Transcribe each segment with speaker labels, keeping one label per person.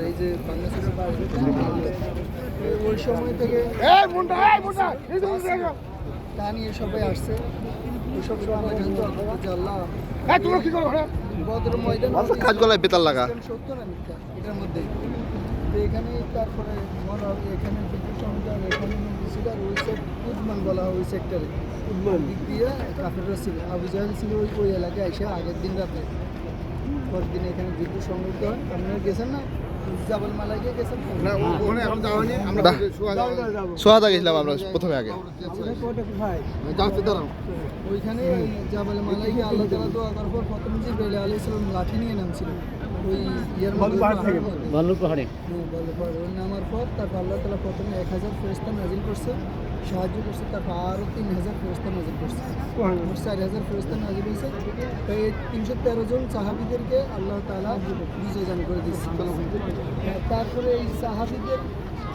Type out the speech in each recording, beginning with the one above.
Speaker 1: এই যে ওই সময় থেকে তা নিয়ে সবাই আসছে ওইসব সময় কিন্তু আল্লাহ বদর ময়দান
Speaker 2: কাজগুলায় বেতাল লাগা।
Speaker 1: সত্য না মিথ্যা এটার মধ্যে। তো এখানে তারপরে মনে হবে এখানে বিদ্যুৎ সংযোগ এখানে ওই উদ্মান বলা হয় ওই সেক্টরে উদ্মান? দিক দিয়ে কাফেররা ছিল আবু জাহেল ছিল ওই ওই এলাকায় এসে আগের দিন রাতে। পরের দিন এখানে বিদ্যুৎ সংযুক্ত হয়। আপনারা গেছেন না?
Speaker 2: সোহাদা গেছিলাম আমরা প্রথমে আগে।
Speaker 1: ভাই।
Speaker 3: যাচ্ছে দাঁড়াও।
Speaker 1: ওইখানে ওই জাবালে আল্লাহ তালা দোয়া করার পর প্রথম যে বেলে আলি ইসলাম লাঠি নিয়ে নামছিল। ওই ইয়ের
Speaker 4: ভাল্লুক পাহাড়ে
Speaker 1: বলে পরে ওই নামার পর তারপর আল্লাহ তালা প্রথমে এক হাজার ফেরস্তা নাজিল করছে সাহায্য করছে তারপর আরও তিন হাজার ফেরস্তা নাজিল করছে। চার হাজার ফেরস্তা নাজিল হয়েছে। তো এই তিনশো তেরো জন সাহাবিদেরকে আল্লাহ তালা বিজয় দান করে দিচ্ছে তারপরে এই সাহাবিদের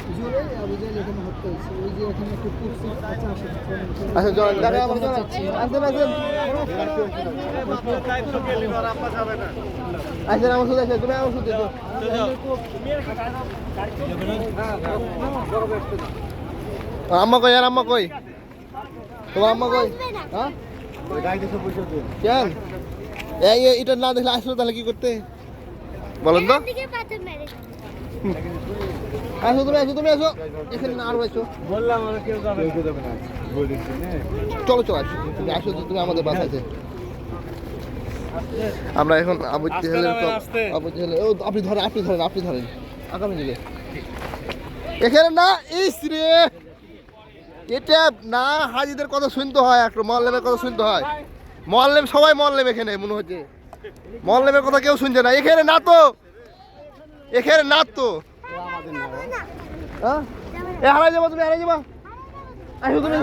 Speaker 1: জুড়ে আবু জাহেল এখানে হত্যা হয়েছে ওই যে এখানে একটা কুরসি আচ্ছা আসে
Speaker 2: আচ্ছা জ- দেখা আবার চলো। আসেন আসেন আসেন আমার সাথে আসেন তুমি আমার সাথে এসো। আম্মা কই আর আম্মা কই? তোমার আম্মা কই? হ্যাঁ? কেন? এই- এটা না দেখলে আসলো তাহলে কি করতে? বলেন তো। আসো তুমি আসো তুমি আসো। এখানে না আরও আসো
Speaker 4: বললাম আর কেউ যাবে
Speaker 2: চলো চলো আসো। তুমি আসো তো তুমি আমাদের বাসাতে আমরা এখন আবু জেহেলের
Speaker 4: আস্তে।
Speaker 2: আবু জেহেলের ও আপনি ধরেন আপনি ধরেন আপনি ধরেন। আগামী দিকে এখানে না ইস রে! এটা না হাজিদের কথা শুনতে হয় একটু মহল্লেমের কথা শুনতে হয়। মহল্লেম সবাই মহল্লেম এখানে মনে হচ্ছে। মহল্লেমের কথা কেউ শুনছে না। এখানে না তো। এখানে না তো। হ্যাঁ? এ, হারাই যাব তুমি, হারাই যাবা। আসো তুমি।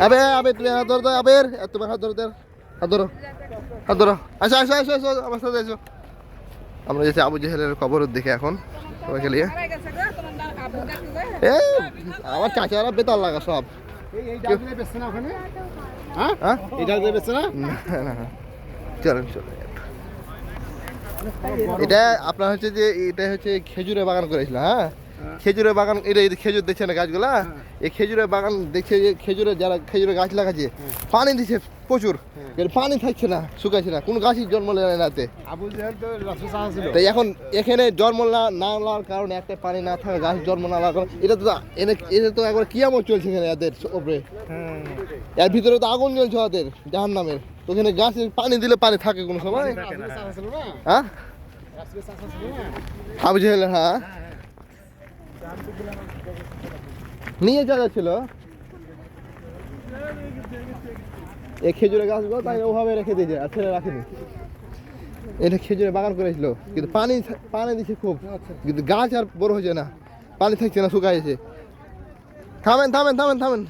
Speaker 4: হবে
Speaker 2: আবে, তুমি আবের। তোমার হাত ধরো হাত ধরো। হাত ধরো। আসো আসো আসো আসো আমার সাথে আমরা যেতে আবু জেহেলের কবর দেখে এখন। সবাইকে নিয়ে। এ আমার চাচারা বেতাল লাগা সব।
Speaker 3: হ্যাঁ?
Speaker 2: হ্যাঁ। চলেন চলেন। এটা আপনার হচ্ছে যে এটা হচ্ছে খেজুরের বাগান করেছিল হ্যাঁ? খেজুরের বাগান এটা এই খেজুর দেখছে না গাছগুলা? এই খেজুরের বাগান দেখছে যে খেজুরের যারা খেজুরের গাছ লাগাচ্ছে পানি দিচ্ছে প্রচুর। পানি থাকছে না শুকাচ্ছে না কোনো গাছই জন্ম নেয় না তাই এখন এখানে জন্ম না না নেওয়ার কারণে একটা পানি না থাকা গাছ জন্ম না কারণে এটা তো এনে এটা তো একবার কিয়ামত চলছে এখানে এদের ওপরে এর ভিতরে তো আগুন জ্বলছে ওদের জাহান নামের ওখানে গাছে পানি দিলে পানি থাকে কোনো সময়। হ্যাঁ? আবু জেহেল হ্যাঁ। নিয়ে যাওয়া ছিল। এই খেজুরের গাছগুলো তাই ওভাবে রেখে দিয়েছে আর ছেড়ে রাখেনি। এটা খেজুরে বাগান করেছিল, কিন্তু পানি পানি দিচ্ছে খুব। কিন্তু গাছ আর বড় হয়েছে না, পানি থাকছে না, শুকাইছে। থামেন থামেন থামেন থামেন।